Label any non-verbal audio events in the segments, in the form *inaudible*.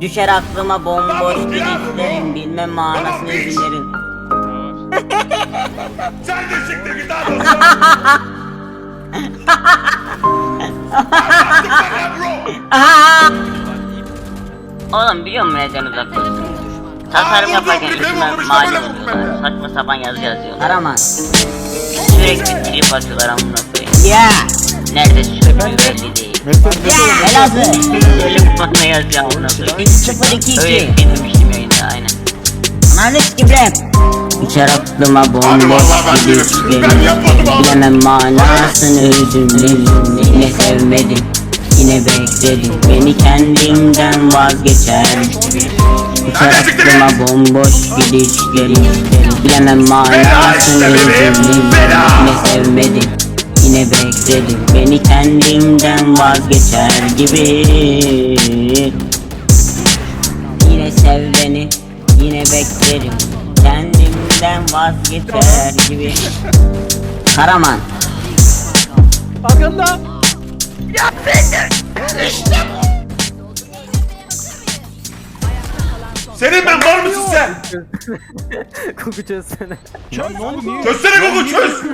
Düşer aklıma bomboş gidişlerin bilmem manasını üzümlerin. *laughs* Sen de siktir git abi. Oğlum biliyor musun neden uzak dursun? Tasarım yaparken üstüme malum oluyorlar. Saçma sapan yazı yazıyorlar. Aramaz. Sürekli trip atıyorlar amına koyayım. Ya. Nerede sürdüğü belli değil. Elazığ. Bana yazıyor amına koyayım. 022. Öyle bilmemiştim yayında aynen. Analiz gibi rap. Uçar aklıma bomboş yapmadım abi. Bilemem manasını üzümlerin. Yine sevmedim. Yine bekledim. Beni kendimden vazgeçer. Git. aklıma bomboş gidişlerin. Bilemem manasını bela. Yine sevmedim. Yine bekledim. Beni kendimden vazgeçer gibi. Yine sev beni, yine beklerim. Kendimden vazgeçer gibi. Karaman. Arkanda. Senin ben var mısın sen? *laughs* Koku çözsene. Çözsene koku çöz.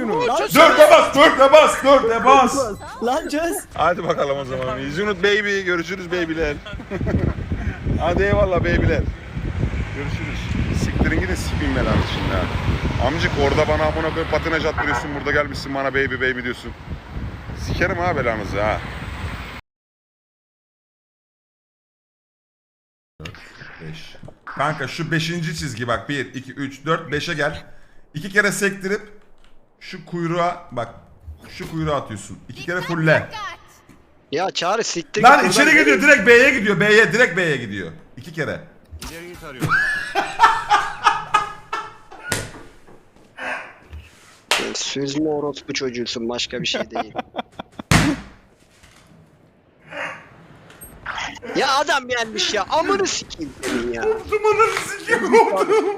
Dörde bas, dörde bas, dörde bas. Lan çöz. Hadi bakalım o zaman. Yunus baby. Görüşürüz babyler. *laughs* Hadi eyvallah babyler. Görüşürüz. Siktirin gidin sikeyim ben artık şimdi ha. Amcık orada bana amına koyup patinaj attırıyorsun. Burada gelmişsin bana baby baby diyorsun. Sikerim ha belanızı ha. Beş. Kanka şu beşinci çizgi bak. Bir, iki, üç, dört, beşe gel. İki kere sektirip şu kuyruğa bak. Şu kuyruğa atıyorsun. İki kere fulle. Ya Çağrı siktir Lan git içeri buradan. gidiyor direkt B'ye gidiyor. B'ye direkt B'ye gidiyor. İki kere. *laughs* Sen Süzme orospu çocuğusun başka bir şey değil. Ya adam gelmiş ya amını sikeyim senin ya. Dumanın sikim oldum.